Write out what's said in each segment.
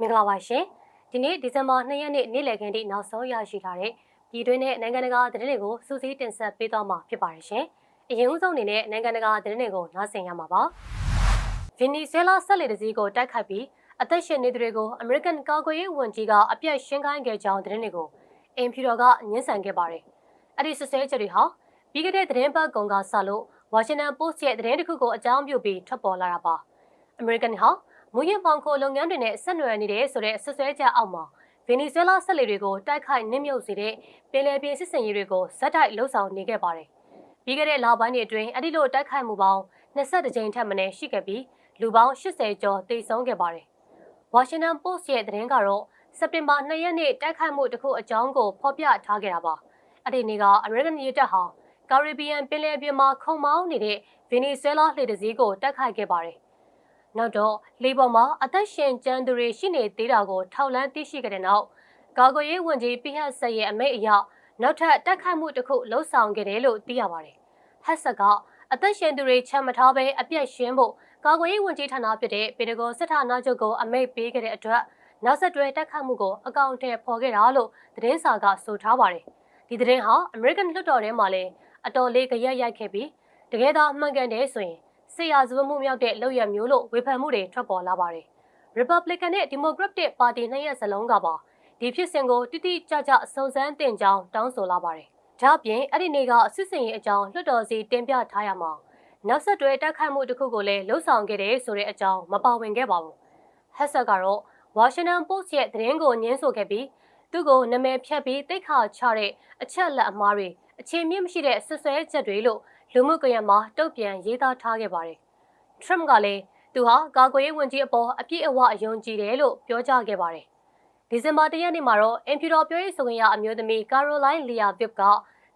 မင်္ဂလာပါရှင်ဒီနေ့ဒီဇင်ဘာ2ရက်နေ့နေ့လည်ခင်းထိနောက်ဆုံးရရှိထားတဲ့ပြည်တွင်းနဲ့နိုင်ငံတကာသတင်းတွေကိုစူးစီးတင်ဆက်ပေးသွားမှာဖြစ်ပါတယ်ရှင်အရင်ဦးဆုံးအနေနဲ့နိုင်ငံတကာသတင်းတွေကိုနားဆင်ရမှာပါဗင်နီဇွဲလားဆက်လက်တစည်းကိုတိုက်ခိုက်ပြီးအသက်ရှင်နေသူတွေကိုအမေရိကန်ကာကွယ်ရေးဝန်ကြီးကအပြတ်ရှင်းခိုင်းခဲ့ကြောင်းသတင်းတွေကိုအင်ဖြူတော်ကညှင်းဆန်ခဲ့ပါတယ်အဲ့ဒီဆွဆွဲချက်တွေဟာပြီးခဲ့တဲ့သတင်းပတ်ကုန်ကစလို့ဝါရှင်တန်ပို့စ်ရဲ့သတင်းတစ်ခုကိုအကြောင်းပြုပြီးထွက်ပေါ်လာတာပါအမေရိကန်ဟာ မူရင်းပေါင်ခိုလုပ်ငန်းတွေနဲ့ဆက်နွယ်နေတယ်ဆိုတဲ့ဆွဆွဲချက်အောက်မှာဗင်နီဇွဲလားဆက်လေတွေကိုတိုက်ခိုက်နစ်မြုပ်စေတဲ့ပင်လယ်ပြင်စစ်စင်ရေးတွေကိုဇက်တိုက်လှုပ်ဆောင်နေခဲ့ပါတယ်။ပြီးခဲ့တဲ့လပိုင်းတွေအတွင်းအဲ့ဒီလိုတိုက်ခိုက်မှုပေါင်း22ကြိမ်ထက်မနည်းရှိခဲ့ပြီးလူပေါင်း80ကျော်သေဆုံးခဲ့ပါတယ်။ဝါရှင်တန်ပို့စ်ရဲ့သတင်းကတော့စက်တင်ဘာ2ရက်နေ့တိုက်ခိုက်မှုတစ်ခုအကြောင်းကိုဖော်ပြထားခဲ့တာပါ။အဲ့ဒီနေ့ကအမေရိကန်ရေတပ်ဟာကာရစ်ဘီယံပင်လယ်ပြင်မှာခုံမောင်းနေတဲ့ဗင်နီဇွဲလားလှေတစည်းကိုတိုက်ခိုက်ခဲ့ပါတယ်။ နောက်တော့လေပေါ်မှာအသက်ရှင်ကျန်းသူတွေရှိနေသေးတာကိုထောက်လန်းသိရှိခဲ့တဲ့နောက်ကာကွယ်ရေးဝန်ကြီးပိဟတ်ဆက်ရဲ့အမိန့်အရနောက်ထပ်တက်ခတ်မှုတစ်ခုလှုပ်ဆောင်ခဲ့တယ်လို့သိရပါတယ်။ဟက်ဆက်ကအသက်ရှင်သူတွေချမ်းမထားဘဲအပြတ်ရှင်းဖို့ကာကွယ်ရေးဝန်ကြီးဌာနဖြစ်တဲ့ပေတဂွန်စစ်ဌာနချုပ်ကိုအမိန့်ပေးခဲ့တဲ့အတွက်နောက်ဆက်တွဲတက်ခတ်မှုကိုအကောင့်ထဲပေါ်ခဲ့တာလို့သတင်းစာကဆိုထားပါတယ်။ဒီသတင်းဟာအမေရိကန်လွှတ်တော်ထဲမှာလည်းအတော်လေးကြရက်ရိုက်ခဲ့ပြီးတကယ်တော့မှန်ကန်တယ်ဆိုရင် ဆေးရဇဝမှုမြောက်တဲ့လုပ်ရမျိုးလို့ဝေဖန်မှုတွေထွက်ပေါ်လာပါတယ်။ Republican နဲ့ Democratic ပါတီနှစ်ရပ်စလုံးကပါဒီဖြစ်စဉ်ကိုတိတိကျကျစုံစမ်းတင်ကြောင်းတောင်းဆိုလာပါတယ်။ဒါ့အပြင်အဲ့ဒီနေ့ကအစစ်စင်ရေးအကြောင်းလွှတ်တော်စီတင်ပြထားရမှာနောက်ဆက်တွဲတိုက်ခိုက်မှုတစ်ခုကိုလည်းလှုပ်ဆောင်ခဲ့တယ်ဆိုတဲ့အကြောင်းမပါဝင်ခဲ့ပါဘူး။ဟက်ဆက်ကတော့ Washington Post ရဲ့သတင်းကိုညှင်းဆိုခဲ့ပြီးသူ့ကိုနာမည်ဖြတ်ပြီးတိတ်ခါချတဲ့အချက်လက်အမားတွေအခြေမြင့်မရှိတဲ့ဆွဆွဲချက်တွေလို့ လူမှုကွန်ရက်မှာတုတ်ပြန်ရေးသားထားခဲ့ပါတယ်။ Trump ကလည်းသူဟာကာကွယ်ရေးဝန်ကြီးအပေါ်အပြည့်အဝအယုံကြည်တယ်လို့ပြောကြားခဲ့ပါတယ်။ဒီဇင်ဘာ၁ရက်နေ့မှာတော့အင်ဖြူတော်ပြောရေးဆိုခွင့်ရအမျိုးသမီးကာရိုလိုင်းလီယာဗစ်က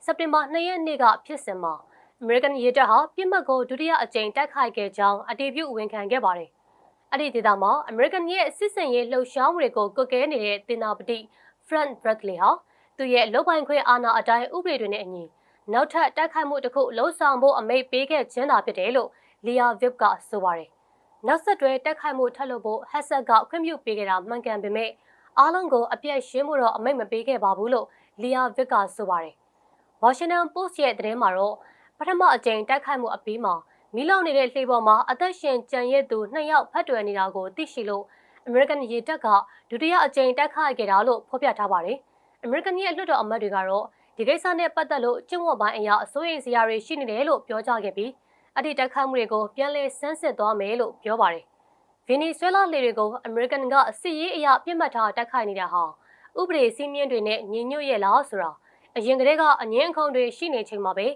စက်တင်ဘာ၂ရက်နေ့ကဖြစ်စဉ်မှာအမေရိကန်ရေတပ်ဟာပြစ်မှတ်ကိုဒုတိယအကြိမ်တိုက်ခိုက်ခဲ့ကြောင်းအတည်ပြုဝန်ခံခဲ့ပါတယ်။အဲ့ဒီဒေသမှာအမေရိကန်ရဲ့စစ်စင်ရေးလှုပ်ရှားမှုတွေကိုကွက်ကဲနေတဲ့တင်နာပတိ Frank Bradley ဟာသူ့ရဲ့လုံပိုင်ခွင့်အာဏာအတိုင်းဥပဒေတွေနဲ့အညီ နောက်ထပ်တိုက်ခိုက်မှုတစ်ခုလှုံ့ဆော်ဖို့အမိန့်ပေးခဲ့ခြင်းသာဖြစ်တယ်လို့လီယာဗစ်ကဆိုပါတယ်။နောက်ဆက်တွဲတိုက်ခိုက်မှုထပ်လုပ်ဖို့ဟက်ဆက်ကခွင့်ပြုပေးခဲ့တာမှန်ကန်ပေမဲ့အားလုံးကိုအပြည့်ရှင်းဖို့တော့အမိန့်မပေးခဲ့ပါဘူးလို့လီယာဗစ်ကဆိုပါတယ်။ Washington Post ရဲ့သတင်းမှာတော့ပထမအကြိမ်တိုက်ခိုက်မှုအပြီးမှာမီးလောင်နေတဲ့လှေပေါ်မှာအသက်ရှင်ကြံရည်သူနှစ်ယောက်ဖတ်တွယ်နေတာကိုသိရှိလို့အမေရိကန်ရေတပ်ကဒုတိယအကြိမ်တိုက်ခိုက်ခဲ့တာလို့ဖော်ပြထားပါတယ်။အမေရိကန်ရဲ့လွှတ်တော်အမတ်တွေကတော့ ဒီကိစ္စနဲ့ပတ်သက်လို့ကျင့်ဝတ်ပိုင်းအရာအစိုးရစရာတွေရှိနေတယ်လို့ပြောကြားခဲ့ပြီးအဲ့ဒီတိုက်ခိုက်မှုတွေကိုပြန်လည်ဆန်းစစ်သွားမယ်လို့ပြောပါတယ်။ဗင်နီဇွဲလားလေတွေကိုအမေရိကန်ကအစစ်ရေးအရာပြစ်မှတ်ထားတိုက်ခိုက်နေတာဟာဥပဒေစည်းမျဉ်းတွေနဲ့ညီညွတ်ရဲ့လားဆိုတာအရင်ကတည်းကအငင်းအခုံတွေရှိနေချိန်မှာပဲ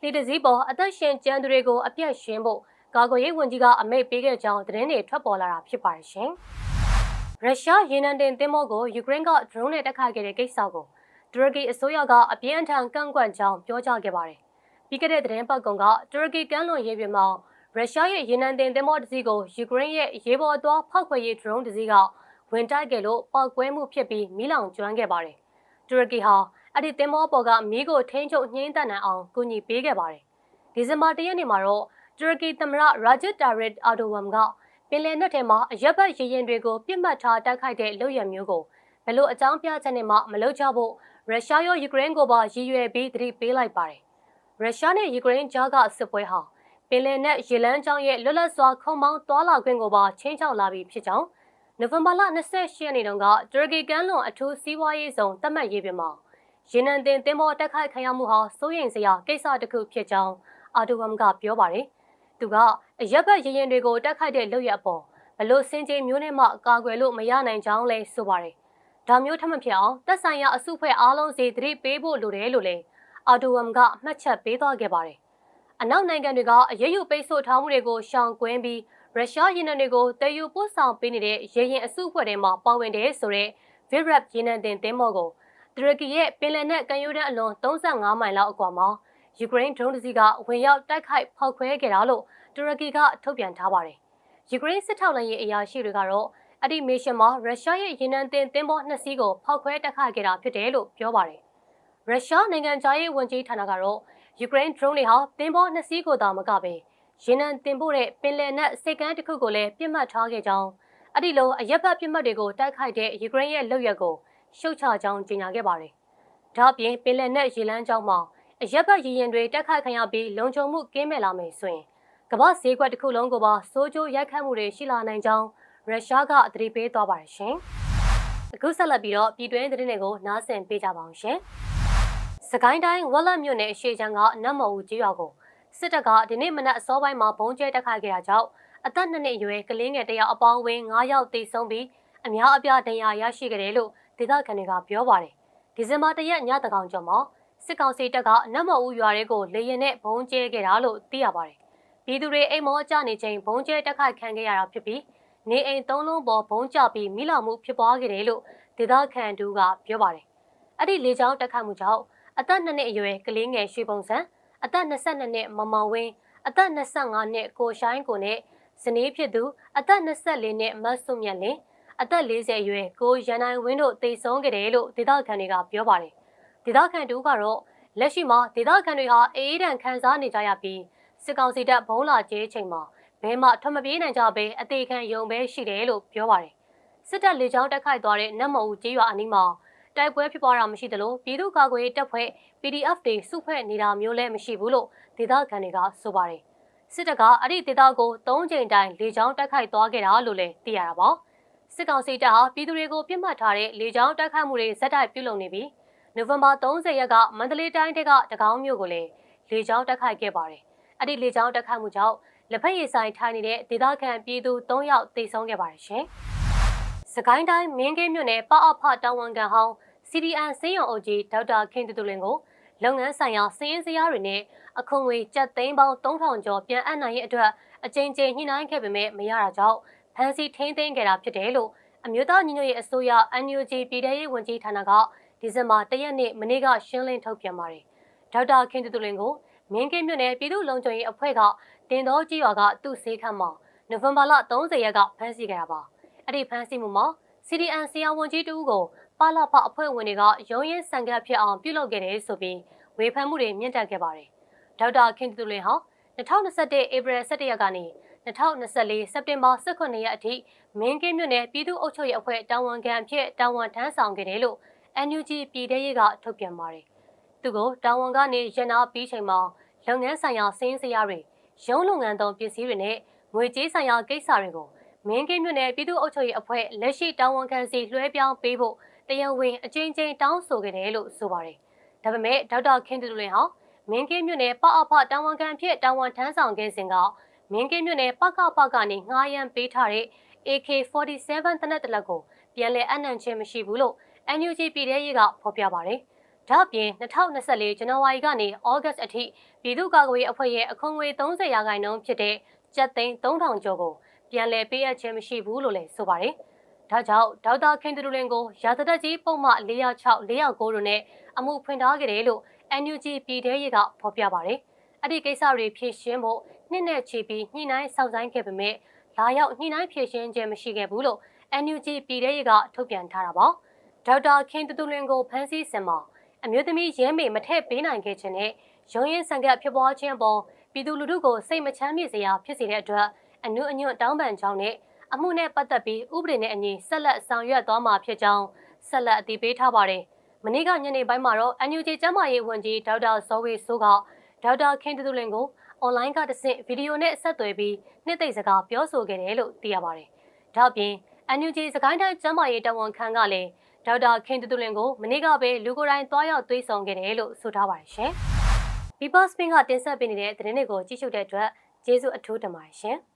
လီတစည်းပေါ်အသက်ရှင်ကျန်းသူတွေကိုအပြတ်ရှင်းဖို့ကာကွယ်ရေးဝန်ကြီးကအမိန့်ပေးခဲ့ကြောင်းသတင်းတွေထွက်ပေါ်လာတာဖြစ်ပါတယ်ရှင်။ရုရှားရေနံတင်သင်္ဘောကိုယူကရိန်းက drone နဲ့တိုက်ခိုက်ခဲ့တဲ့ကိစ္စကို တူရကီအစိုးရကအပြင်းအထန်ကန့်ကွက်ကြောင်းပြောကြားခဲ့ပါတယ်။ပြီးခဲ့တဲ့သတင်းပတ်ကောင်ကတူရကီကမ်းလွန်ရေးပြင်မှာရုရှားရဲ့ရေနံတင်သင်္ဘောတစ်စီးကိုယူကရိန်းရဲ့ရေပေါ်သွားဖောက်ခွဲရေး drone တစ်စီးကဝင်တိုက်ခဲ့လို့ပောက်ကွဲမှုဖြစ်ပြီးမီးလောင်ကျွမ်းခဲ့ပါတယ်။တူရကီဟာအဲ့ဒီသင်္ဘောပေါ်ကမီးကိုထိန်းချုပ်နှိမ့်သက်နိုင်အောင်ကူညီပေးခဲ့ပါတယ်။ဒီဇင်ဘာ၁ရက်နေ့မှာတော့တူရကီသမ္မတရာဂျစ်တာရစ်အာဒိုဝမ်ကပင်လယ်နက်ထဲမှာအရက်ဘတ်ရေရင်တွေကိုပြစ်မှတ်ထားတိုက်ခိုက်တဲ့လုပ်ရမျိုးကိုဘယ်လိုအကြောင်းပြချက်နဲ့မှမလုပ်ကြဖို့ ရုရှားရောယူကရိန်းကိုပါရည်ရွယ်ပြီးသတိပေးလိုက်ပါတယ်။ရုရှားနဲ့ယူကရိန်းကြားကစစ်ပွဲဟာပင်လယ်နက်ရေလမ်းကြောင်းရဲ့လွတ်လပ်စွာခုံမောင်းသွာလာခွင့်ကိုပါချင်းချောက်လာပြီးဖြစ်ကြောင်းနိုဝင်ဘာလ28ရက်နေ့တုန်းကတူရကီကမ်းလွန်အထူးစီးပွားရေးဆောင်သတ်မှတ်ရေးပြင်မှာရေနံတင်တင်ပေါ်တက်ခိုက်ခံရမှုဟာစိုးရိမ်စရာကိစ္စတစ်ခုဖြစ်ကြောင်းအာဒိုဝမ်ကပြောပါတယ်။သူကအရက်ဘတ်ရေရင်တွေကိုတက်ခိုက်တဲ့လုပ်ရအပေါ်ဘလို့စင်ကြေမျိုးနဲ့မှကာကွယ်လို့မရနိုင်ကြောင်းလဲဆိုပါတယ် ဒါမျိုးထပ်မဖြစ်အောင်တက်ဆိုင်ရာအစုဖွဲ့အားလုံးစီသတိပေးဖို့လိုတယ်လို့လည်းအာဒိုဝမ်ကမှတ်ချက်ပေးသွားခဲ့ပါတယ်။အနောက်နိုင်ငံတွေကအရေးယူပိတ်ဆို့ထားမှုတွေကိုရှောင်ကွင်းပြီးရုရှားရေနံတွေကိုတည်ယူပို့ဆောင်ပေးနေတဲ့ရေရင်အစုအဖွဲ့တွေမှာပါဝင်တယ်ဆိုတဲ့ Virab ရေနံတင်သင်းမော်ကိုတူရကီရဲ့ပင်လယ်နက်ကမ်းရိုးတန်းအလွန်35မိုင်လောက်အကွာမှာယူကရိန်းဒရုန်းတစ်စီးကဝင်ရောက်တိုက်ခိုက်ဖောက်ခွဲခဲ့တာလို့တူရကီကထုတ်ပြန်ထားပါတယ်။ယူကရိန်းစစ်ထောက်လှမ်းရေးအရာရှိတွေကတော့ အဲ့ဒီမစ်ရှင်မှာရုရှားရဲ့ရေနံတင်သင်္ဘောနှစ်စီးကိုဖောက်ခွဲတိုက်ခိုက်ခဲ့တာဖြစ်တယ်လို့ပြောပါတယ်။ရုရှားနိုင်ငံသားရေးဝန်ကြီးဌာနကတော့ယူကရိန်း drone တွေဟာသင်္ဘောနှစ်စီးကိုသာမကပဲရေနံတင်ပို့တဲ့ပင်လယ်နက်စိတ်ကမ်းတစ်ခုကိုလည်းပြစ်မှတ်ထားခဲ့ကြောင်းအဲ့ဒီလိုအရက်ဘတ်ပြစ်မှတ်တွေကိုတိုက်ခိုက်တဲ့ယူကရိန်းရဲ့လုပ်ရက်ကိုရှုတ်ချကြောင်းကြေညာခဲ့ပါတယ်။ဒါ့အပြင်ပင်လယ်နက်ရေလမ်းကြောင်းမှာအရက်ဘတ်ရေရင်တွေတိုက်ခိုက်ခံရပြီးလုံခြုံမှုကင်းမဲ့လာမယ်ဆိုရင်ကမ္ဘာဈေးကွက်တစ်ခုလုံးကိုပါစိုးကျိုးရိုက်ခတ်မှုတွေရှိလာနိုင်ကြောင်း ရုရှားကအသိပေးသွားပါတယ်ရှင်။အခုဆက်လက်ပြီးတော့ပြည်တွင်းသတင်းတွေကိုနားဆင်ပေးကြပါအောင်ရှင်။စကိုင်းတိုင်းဝက်လက်မြို့နယ်အရှိချမ်းကနတ်မော်ဦးကြီးရွာကိုစစ်တပ်ကဒီနေ့မနက်အစောပိုင်းမှာဘုံကျဲတက်ခိုက်ခဲ့တာကြောင့်အသက်နှစ်နှစ်အရွယ်ကလေးငယ်တစ်ယောက်အပေါင်းအဝင်း9ယောက်သေဆုံးပြီးအများအပြားဒဏ်ရာရရှိခဲ့တယ်လို့ဒေသခံတွေကပြောပါတယ်။ဒီဇင်ဘာတရက်ညတကောင်ကျော်မှာစစ်ကောင်စီတပ်ကနတ်မော်ဦးရွာတွေကိုလေရင်နဲ့ဘုံကျဲခဲ့တာလို့သိရပါတယ်။ပြည်သူတွေအိမ်မောအကြနေချိန်ဘုံကျဲတက်ခိုက်ခံခဲ့ရတာဖြစ်ပြီး နေအိမ်သုံးလုံးပေါ်ဘုံကျပြီးမိလောင်မှုဖြစ်ပွားခဲ့တယ်လို့ဒေသခံတူကပြောပါတယ်။အဲ့ဒီလေကြောင်းတက်ခတ်မှုကြောင့်အသက်2နှစ်အရွယ်ကလေးငယ်ရွှေပုံစံအသက်22နှစ်မမောင်ဝင်းအသက်25နှစ်ကိုရှိုင်းကိုနဲ့ဇနီးဖြစ်သူအသက်24နှစ်မဆုမြတ်လင်းအသက်40အရွယ်ကိုရန်နိုင်ဝင်းတို့တေဆုံးခဲ့တယ်လို့ဒေသခံတွေကပြောပါတယ်။ဒေသခံတူကတော့လက်ရှိမှာဒေသခံတွေဟာအေးအေးဒဏ်ခံစားနေကြရပြီးစစ်ကောင်စီတပ်ဘုံလာကျဲချိန်မှာ ဘဲမှထွက်မပြေးနိုင်ကြဘဲအသေးခံယုံပဲရှိတယ်လို့ပြောပါတယ်။စစ်တပ်လေကြောင်းတက်ခိုက်သွားတဲ့နတ်မုံဦးကျေးရွာအနီးမှာတိုက်ပွဲဖြစ်ပွားတာမရှိသလိုပြည်သူ့ကာကွယ်ရေးတပ်ဖွဲ့ PDF တွေစုဖွဲ့နေတာမျိုးလည်းမရှိဘူးလို့ဒေသခံတွေကဆိုပါတယ်။စစ်တပ်ကအဲ့ဒီဒေသကို၃ချိန်တိုင်လေကြောင်းတိုက်ခိုက်သွားခဲ့တာလို့လည်းသိရတာပါ။စစ်ကောင်စီတပ်ဟာပြည်သူတွေကိုပြစ်မှတ်ထားတဲ့လေကြောင်းတိုက်ခိုက်မှုတွေဇက်တိုက်ပြုလုပ်နေပြီးနိုဝင်ဘာ30ရက်ကမန္တလေးတိုင်းတကတကောင်းမြို့ကိုလည်းလေကြောင်းတိုက်ခိုက်ခဲ့ပါတယ်။အဲ့ဒီလေကြောင်းတိုက်ခိုက်မှုကြောင့် လက်ဖက်ရည်ဆိုင်ထိုင်နေတဲ့ဒေသခံပြည်သူ၃ယောက်သေဆုံးခဲ့ပါတယ်ရှင်။စကိုင်းတိုင်းမင်းကင်းမြို့နယ်ပအဖတောင်ဝန်ကန်ဟောင်း CDN စေးရုံအုပ်ကြီးဒေါက်တာခင်တူတူလင်ကိုလုပ်ငန်းဆိုင်ရာစည်ရင်းစရာတွေနဲ့အခွန်ငွေကျပ်သိန်းပေါင်း3000ကျော်ပြန်အပ်နိုင်ရဲ့အတွက်အကြိမ်ကြိမ်ညှိနှိုင်းခဲ့ပေမဲ့မရတာကြောင့်ဖန်စီထိန်းသိမ်းခဲ့တာဖြစ်တယ်လို့အမျိုးသားညီညွတ်ရေးအစိုးရ NUG ပြည်ထရေးဝန်ကြီးဌာနကဒီဇင်ဘာ၁ရက်နေ့မနေ့ကရှင်းလင်းထုတ်ပြန်ပါတယ်။ဒေါက်တာခင်တူတူလင်ကိုမင်းကင်းမြို့နယ်ပြည်သူ့လုံခြုံရေးအဖွဲ့က တင်တော်ကြီးရွာကသူ့စေခန့်မှာနိုဝင်ဘာလ30ရက်ကဖမ်းဆီးခဲ့တာပါ။အဲ့ဒီဖမ်းဆီးမှုမှာ CDN ဆရာဝန်ကြီးတူကိုပါလာဖအဖွဲ့ဝင်တွေကရုံးရင်ဆန်ကပ်ဖြစ်အောင်ပြုလုပ်ခဲ့တယ်ဆိုပြီးဝေဖန်မှုတွေမြင့်တက်ခဲ့ပါတယ်။ဒေါက်တာခင်တူလင်ဟာ2021ဧပြီ17ရက်ကနေ2024စက်တင်ဘာ18ရက်အထိမင်းကင်းမြို့နယ်ပြည်သူ့အုပ်ချုပ်ရေးအဖွဲ့တာဝန်ခံအဖြစ်တာဝန်ထမ်းဆောင်ခဲ့တယ်လို့ NUG ပြည်ထရေးကထုတ်ပြန်ပါတယ်။သူကိုတာဝန်ကနေရနာပြီးချိန်မှာလုပ်ငန်းဆိုင်ရာစင်းစရာတွေ ရုံးလုပ်ငန်းသုံးပစ္စည်းတွေနဲ့ငွေကြေးဆိုင်ရာကိစ္စတွေကိုမင်းကင်းမြို့နယ်ပြည်သူ့အုပ်ချုပ်ရေးအဖွဲ့လက်ရှိတာဝန်ခံစီလွှဲပြောင်းပေးဖို့တရားဝင်အချင်းချင်းတောင်းဆိုခဲ့တယ်လို့ဆိုပါတယ်။ဒါပေမဲ့ဒေါက်တာခင်တူလင်ဟာမင်းကင်းမြို့နယ်ပအဖတာဝန်ခံဖြစ်တာဝန်ထမ်းဆောင်ခဲ့စဉ်ကမင်းကင်းမြို့နယ်ပကပကနေငှားရမ်းပေးထားတဲ့ AK47 တနက်တလက်ကိုပြန်လည်အနှံ့ခြင်းမရှိဘူးလို့ NUG ပြည်ထရေးကဖော်ပြပါတယ်။ ဒါ့အပြင်2024ဇန်နဝါရီကနေဩဂတ်အထိပြည်သူ့ကာကွယ်ရေးအဖွဲ့ရဲ့အခွန်ငွေ30ရာခိုင်နှုန်းဖြစ်တဲ့ကျပ်သိန်း3000ကျော်ကိုပြန်လည်ပေးအပ်ခြင်းမရှိဘူးလို့လည်းဆိုပါတယ်။ဒါကြောင့်ဒေါက်တာခင်တူလင်ကိုရာဇသက်ကြီးပုံမှ406 409တို့နဲ့အမှုဖွင့်ထားခဲ့တယ်လို့ NUG ပြည်ထရေးကဖော်ပြပါတယ်။အဲ့ဒီကိစ္စတွေဖြေရှင်းဖို့နှစ်နဲ့ချီပြီးညှိနှိုင်းဆောင်ဆိုင်ခဲ့ပေမဲ့လာရောက်ညှိနှိုင်းဖြေရှင်းခြင်းမရှိခဲ့ဘူးလို့ NUG ပြည်ထရေးကထုတ်ပြန်ထားတာပါ။ဒေါက်တာခင်တူလင်ကိုဖမ်းဆီးစင်မှာ အမျိုးသမီးရဲမေမထည့်ပေးနိုင်ခဲ့ခြင်းနဲ့ရုံရင်ဆန်ကပ်ဖြစ်ပွားခြင်းပေါ်ပြည်သူလူထုကိုစိတ်မချမ်းမြေ့စရာဖြစ်စေတဲ့အတွက်အနုအညွတ်တောင်းပန်ကြောင်းနဲ့အမှုနဲ့ပတ်သက်ပြီးဥပဒေနဲ့အညီဆက်လက်ဆောင်ရွက်သွားမှာဖြစ်ကြောင်းဆက်လက်အတည်ပြုထားပါတယ်။မနေ့ကညနေပိုင်းမှာတော့ NUG ကျန်းမာရေးဝန်ကြီးဒေါက်တာဇော်ဝေဆိုးကဒေါက်တာခင်တူလင်ကိုအွန်လိုင်းကတဆင့်ဗီဒီယိုနဲ့ဆက်သွယ်ပြီးနှစ်သိမ့်စကားပြောဆိုခဲ့တယ်လို့သိရပါတယ်။ဒါ့အပြင် NUG စကိုင်းတိုင်းကျန်းမာရေးတာဝန်ခံကလည်း ဒေါက်တာခင်တူလင်ကိုမနေ့ကပဲလူကိုယ်တိုင်တွားရောက်သွေးဆောင်ခဲ့တယ်လို့ဆိုထားပါတယ်ရှင်။ People Spin ကတင်ဆက်ပေးနေတဲ့သတင်းတွေကိုကြည့်ရှုတဲ့အတွက်ကျေးဇူးအထူးတင်ပါတယ်ရှင်။